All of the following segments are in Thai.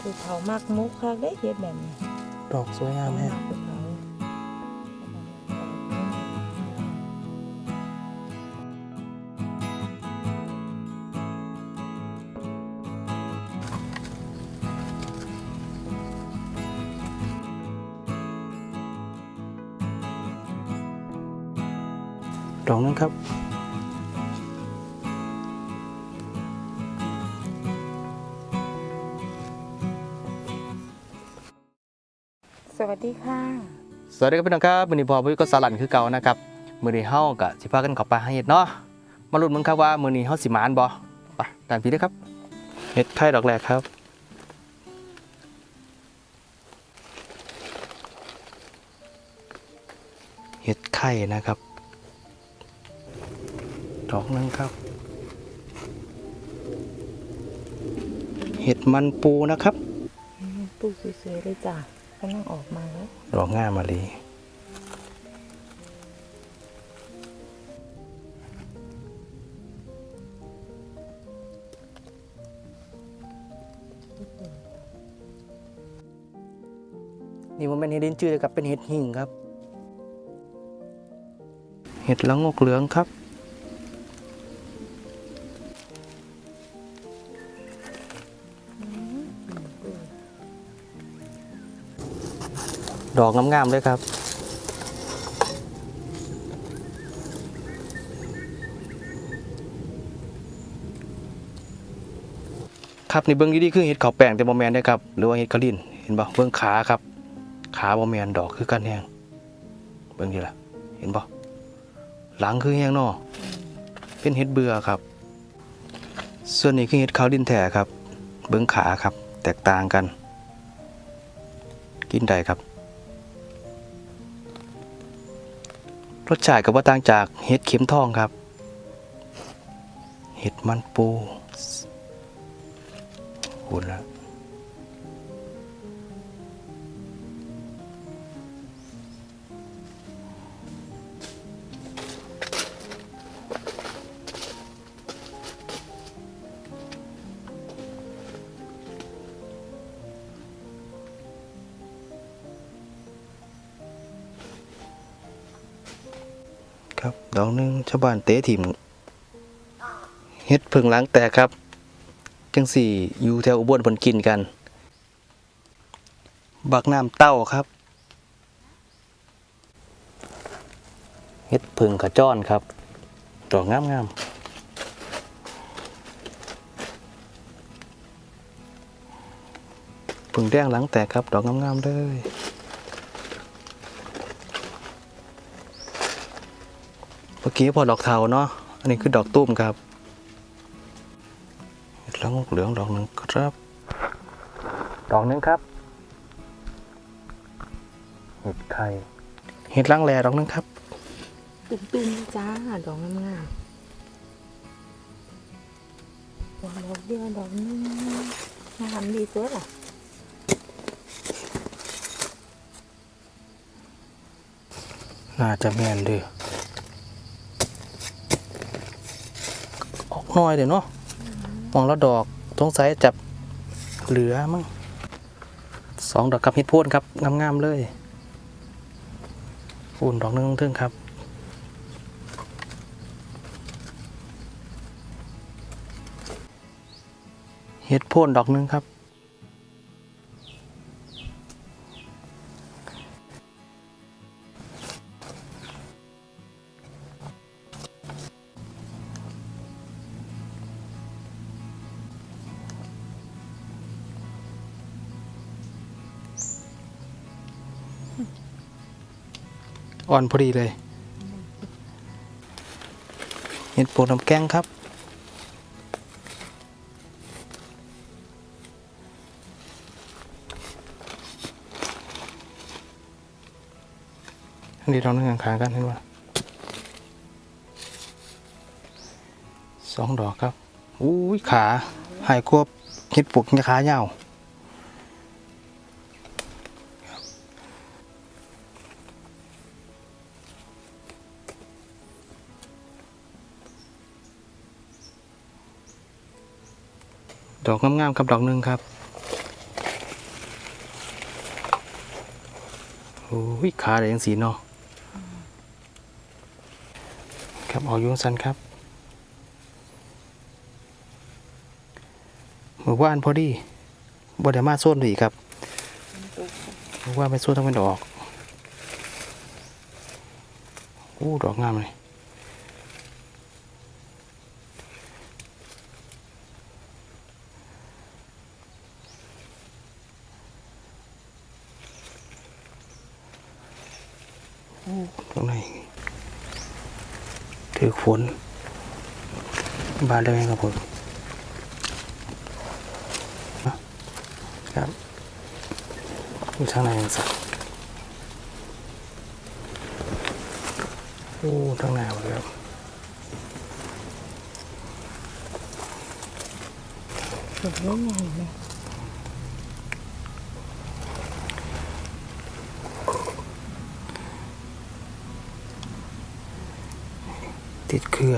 คือเขามากมุกค่ะได้เฮ็ดแบบนี้ดอกสวยงามแฮะภูเขาดอกนึงครับ สวัสดีค่ะ สวัสดีครับพี่น้องครับมื้อนี้พอพี่ก็สลันคือเก่านะครับมื้อนี้เฮาก็สิพากันเข้าไปหาเห็ดเนาะมาลุ้นมึงครับว่ามื้อนี้เฮาสิหมานบ่ไปตามพี่เด้อครับเห็ดไข่ดอกแรกครับเห็ดไข่นะครับ ดอกหนึงครับ เห็ดมันปูนะครับอืมปูสวยๆเลยจ้ะ กำลังออกมาแล้วดอกง่ามมาลีนี่มันเป็นเห็ดดินจืดครับเป็นเห็ดหิ่งครับ เห็ดละงกเหลืองครับ ดอกงามๆเลยครับ ครับในเบิ้องดีๆคือเห็ดเขาวแป้งแต่บ่แมนได้อครับ หรือว่าเห็ดขลินเห็นบ่เบิ้องขาครับ ขาบ่แมนดอกคือกันแห้งเบิ้องดีล่ะเห็นบ่หลังคือแห้งนาะเป็นเห็ดเบื่อครับ ส่วนนี้คือเห็ดขาวดินแท้ครับ เบิ้องขาครับ แตกต่างกัน กินได้ครับ รสชาติก็บ่ต่างจากเห็ดเข็มทองครับ เห็ดมันปูหุ่นละ อกหนึ่งชาวบ้านเตะถิ่มเห็ดเพิ่งล้างแตกครับ จังสี่อยู่แถวอุบลผลกินกัน บักน้ำเต้าครับเฮ็ดพึ่งกระจ้อนครับดอกงามงามๆพึ่งแดงหลังแตกครับ ดอกงามๆเลย เมื่อกี้พอดอกเทาเนาะอันนี้คือดอกตุ้มครับเห็ดละงกเหลืองดอกหนึ่งครับ ดอกหนึ่งครับเห็ดไข่เห็ดลังแลดอกหนึ่งครับ ตุ้มๆเลยจ้าดอกงามๆดอกดอกเดียวดอกนึงงามดีเจ้ล่ะน่าจะแม่นเด้ออ น้อยเดี๋ยวเนาะมองแล้วดอกตรงสายจับเหลือมั้งสองดอกกับเห็ดโพนครับงามๆเลยอุ่นดอกหนึงทึ่งครับเฮ็ดพ่นดอกหนึงครับ อ่อนพอดีเลย เห็ดโพนน้ำแกงครับ อันนี้เรานั่งข้างกันเห็นไหมสองดอกครับ อุ้ยขา หายควบเห็ดปวกขายาว ดอกงามๆรับดอกหนึ่งครับโอ้ยขาอะไรยังสีเนาะครับออกยุ่งสันครับหมือว่านพอดีบดมาโซนอีกครับว่าไปโซนทั้งเป็นดอกอู้ดอกงามเลย ถือฝนบานได้ไหมครับผมครับอยู่างไหนกันสักโอ้ทางไหนหมดแล้วเห็นได้ไงเนี่ย ติดเครือ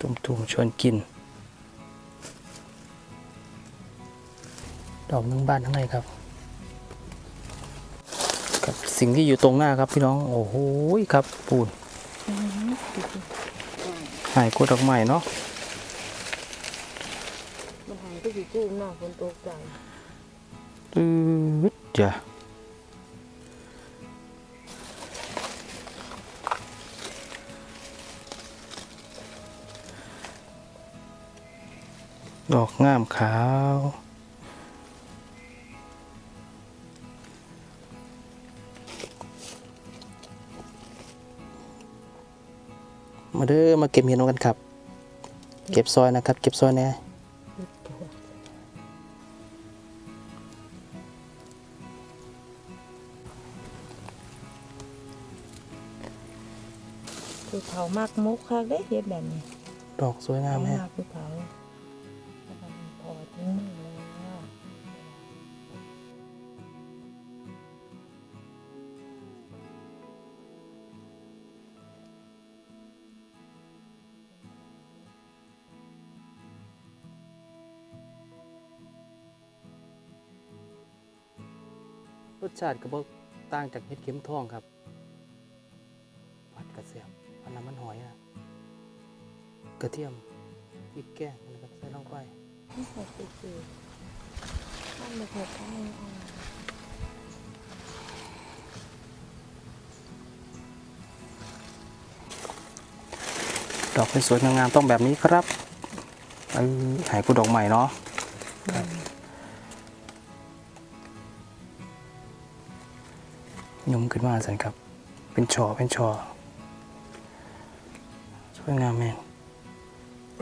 ตุ่มๆชวนกิน ดอกหนึ่งบ้านทั้งในครับ กับสิ่งที่อยู่ตรงหน้าครับพี่น้อง โอ้โหครับ ปูนอืมดูสิหายกดดอกไม้เนาะ มันหาย กู้มหนาฝนตกใจตืดจ้ะดอกงามขาวมาเด้อมาเก็บเห็ดนกันครับ เก็บซอยนะครับ เก็บซอยแน่ มากมุกคักเด้เฮ็ดแบบนี้ดอกสวยงามแม่มากผู้เฒ่าแล้วก็มันพอถึงมือแล้วรสชาติก็บ่ต่างจากเห็ดเข็มทองครับ กระเทียมพริกแกงนะครับใส่ลงไปไม่ใส่ปุ๋ยปุ๋ยข้าวไม่ใส่ข้าวอ่อนดอกสวยๆงามๆต้องแบบนี้ครับเออหายกูดอกใหม่เนาะยุ่มขึ้นมาสันครับ เป็นชอเป็นชอสวยงามแม่ง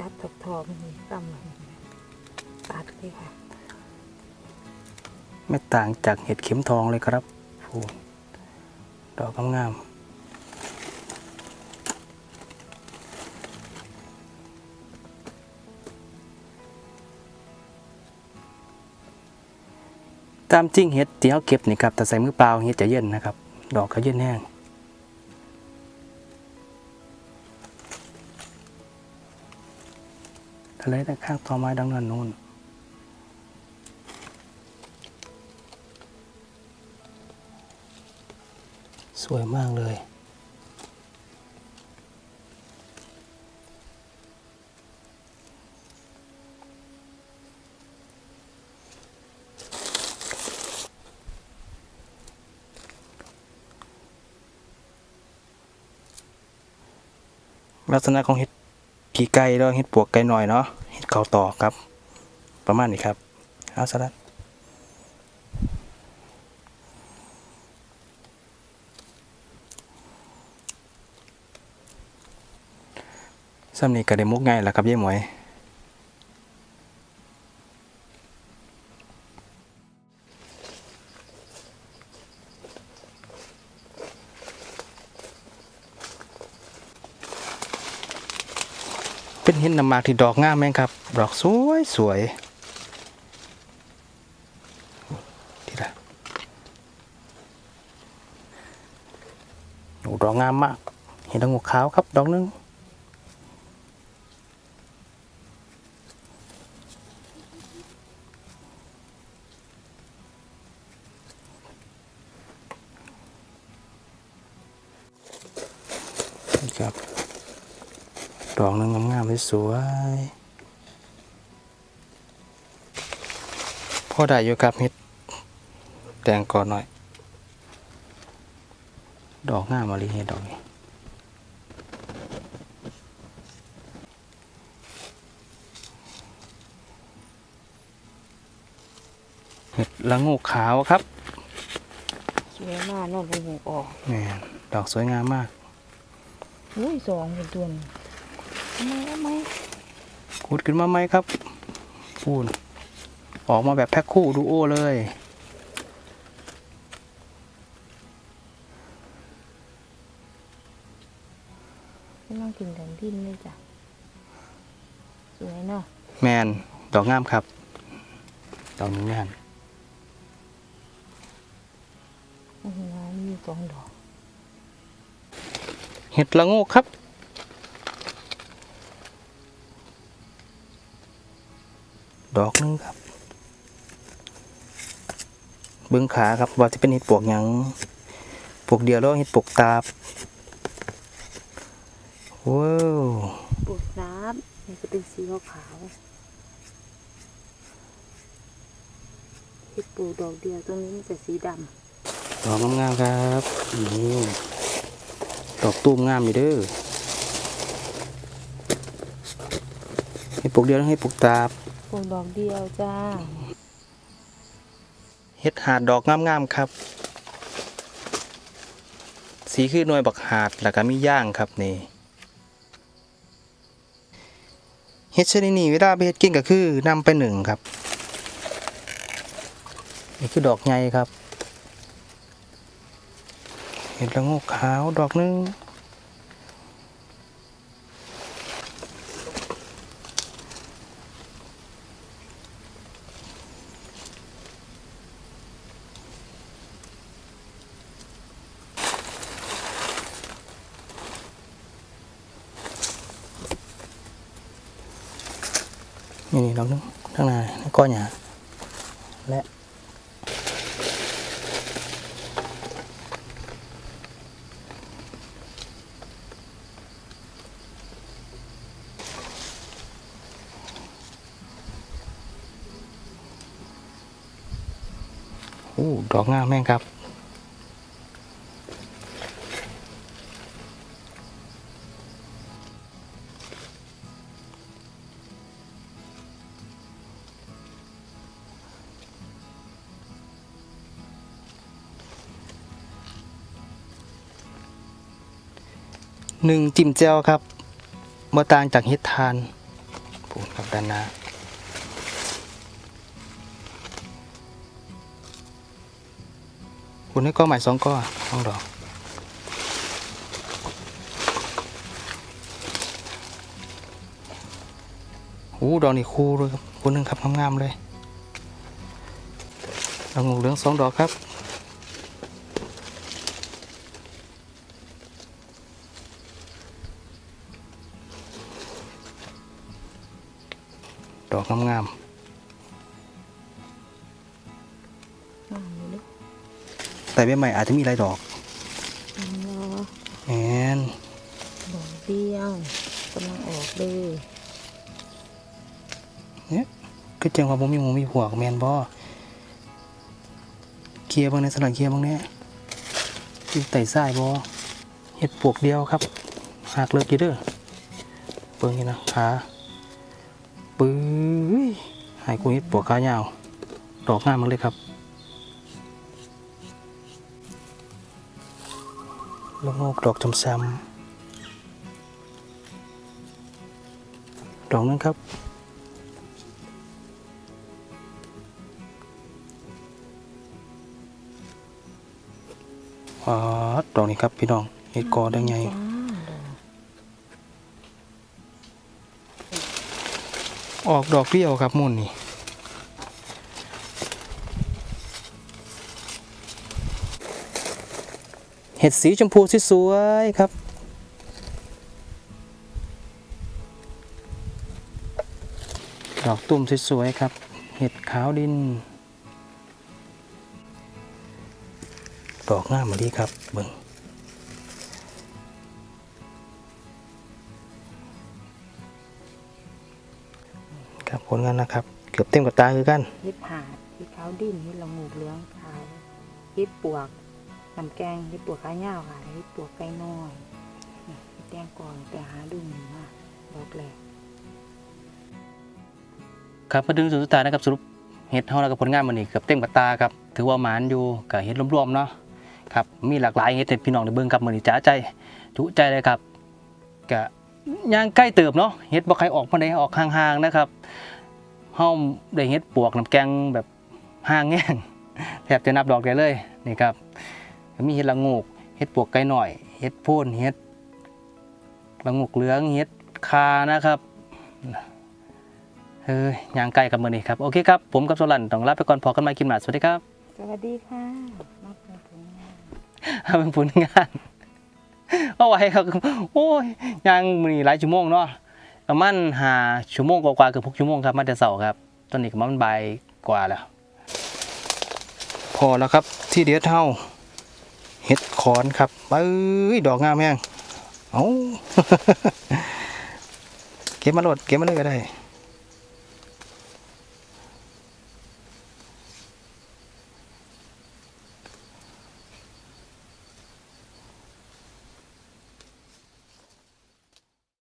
จับถกทอมันนี่ตำมันตัดเลยค่ะ ไม่ต่างจากเห็ดเข็มทองเลยครับฟูดอกงามตามจริงเห็ดที่เขาเก็บนี่ครับแต่ใส่มือเปล่าเห็ดจะเย็นนะครับ ดอกก็เย็นแห้ง ทะเลด้านข้างต่อไม้ดังนั้นนู่นสวยมากเลยลักษณะของเห็ด ผีไก่แล้วเห็ดปวกไก่หน่อยเนาะเห็ดเขาต่อครับ ประมาณนี้ครับเอาสลัดซ้ำนี้ก็ได้มุกง่ายแล้วครับยายหมวย็นน้ำมากที่ดอกงามแม่งครับ ดอกสวยสวยทีละดอกงามมาก เห็ดละโงกขาวครับ ดอกนึงนี่ครับ ดอกหนึงงามๆเลย สวยพอได้อยู่ครับเห็ดแตงก่อนหน่อย ดอกงามมาลีเห็ดดอกนี้เห็ดละโงกขาวครับสวยมากเนอกหูออกแหม่ดอกสวยงามมาก อุ้ยสองเป็นตัวนี่ทำ ไมทำไมขุดขึ้นมาไหมครับพูนออกมาแบบแพ็คคู่ดูโอเลยไม่ต้องกินแต่ดินเลยจ้ะ สวยเนาะ แมน ดอกงามครับ ดอกนี้งามโอ้โหมีสองดอก เห็ดละโงกครับ ดอกหนึงครับ เบื้องขาครับว่าจะเป็นเห็ดปวกหยังปวกเดียวแล้วเห็ดปวกตาบว้าวปวดน้ำนี่จะเป็นสีขาวๆเห็ดปูดอกเดียวตรงนี้มันจะสีดดอกงามๆครับนี่ดอกตูมงามอยู่เด้อเห็ดปวกเดียวแล้วเห็ดปวกตาบำ ปลูกดอกเดียวจ้า เฮ็ดหาดดอกงามๆครับ สีคือหน่วยบักหาดแล้วก็มีย่างครับนี่เฮ็ดชนิดนี้เวลาไปเฮ็ดกินก็คือนำไปหนึ่งครับนี่คือดอกใหญ่ครับ เห็ดละโงกขาวดอกหนึง นี่นี่ดอกนึงข้างหน้าก้อนหญ้าและโอ้ดอกงามแม่งครับ หนึ่งจิ้มแจ่วครับมาต่างจากเฮ็ดทานปูนครับด้านหน้าคุณให้ก้อใหม่สองก้อสองดอกโอ้ดอกนี่คู่เลยครับคุณหนึ่งครับงามๆเลยดอกงูเหลืองสองดอกครับ งามงามอยู่เด้อๆแต่ใบใหม่อาจจะมีหลายดอกอันเนาะแอนดอกเดียวกำลังออกเลยคือจังว่าผมมีหมูมีผัวกแมนบ่เคลียร์บางในสลัดเคลียร์บางเนี้ยอยู่ไต่ทรายบ่เห็ดปวกเดียวครับหากเลิกอยู่เด้อเบิ่งนี่นะขา ปื้ยใหายกูเห็ดปวกขายาว ดอกงามมากเลยครับ ลงอกดอกจำซ้ำดอกนึงครับอ๋อดอกนี้ครับพี่น้องเห็ดกอด้ไงจ้าด ออกดอกเบี้ยวครับมุ่นนี่เห็ดสีชมพูสวยครับดอกตุ่มสวยครับ เห็ดขาวดิน ดอกงามมาดีครับเบิ่ง ผลงานนะครับ เกือบเต็มกับตาคือกันเฮ็ดผาดเฮ็ดขาวดิ้นเฮ็ดละงูกเหลืองขาวเฮ็ดปวกน้ำแกงเฮ็ดปวกขายาวค่ะเฮ็ดปวกไก่น้อยนี่เฮ็ดแตงก่อนแต่หาดูหนึ่งมาดอกแรกครับมาถึงสุดสุดท้ายนะครับสรุปเห็ดเฮาแล้วก็ผลงานมันนี่เกือบเต็มกับตาครับถือว่าหมานอยู่กับเห็ดรวมๆเนาะครับมีหลากหลายเห็ดให้พี่น้องได้เบิ่งครับมื้อนี้จ้าใจจุใจเลยครับก็ย่างใกล้เติบเนาะเห็ดบ่ใครออกมาได้ออกห่างๆนะครับ เฮาได้เห็ดปวกน้ำแกงแบบห่างแง่งแทบจะนับดอกได้เลยนี่ครับก็มีเห็ดละโงกเห็ดปวกไก่หน่อยเห็ดโพ่นเห็ดละโงกเหลืองเห็ดคานะครับเฮ้ยย่างไกลกับมือนี่ครับ โอเคครับ ผมกับโซลันต้องลาไปก่อนพอกันใหม่คลิปหน้าสวัสดีครับ สวัสดีค่ะมาเป็นผลงานเอาเป็นผลงานเอาไว้ครับ โอ้ยย่างมือนี่หลายชั่วโมงเนาะ ประมาณหาชั่วโมงกว่าๆเกือบหกชั่วโมงครับมาแต่เสาครับตอนนี้ก็มันบ่ายกว่าแล้ว พอแล้วครับที่เดียดเท่าเห็ดขอนครับเอ้ยดอกงามแห้งเอาเก็บมาโหลดเก็บมาเลยก็ได้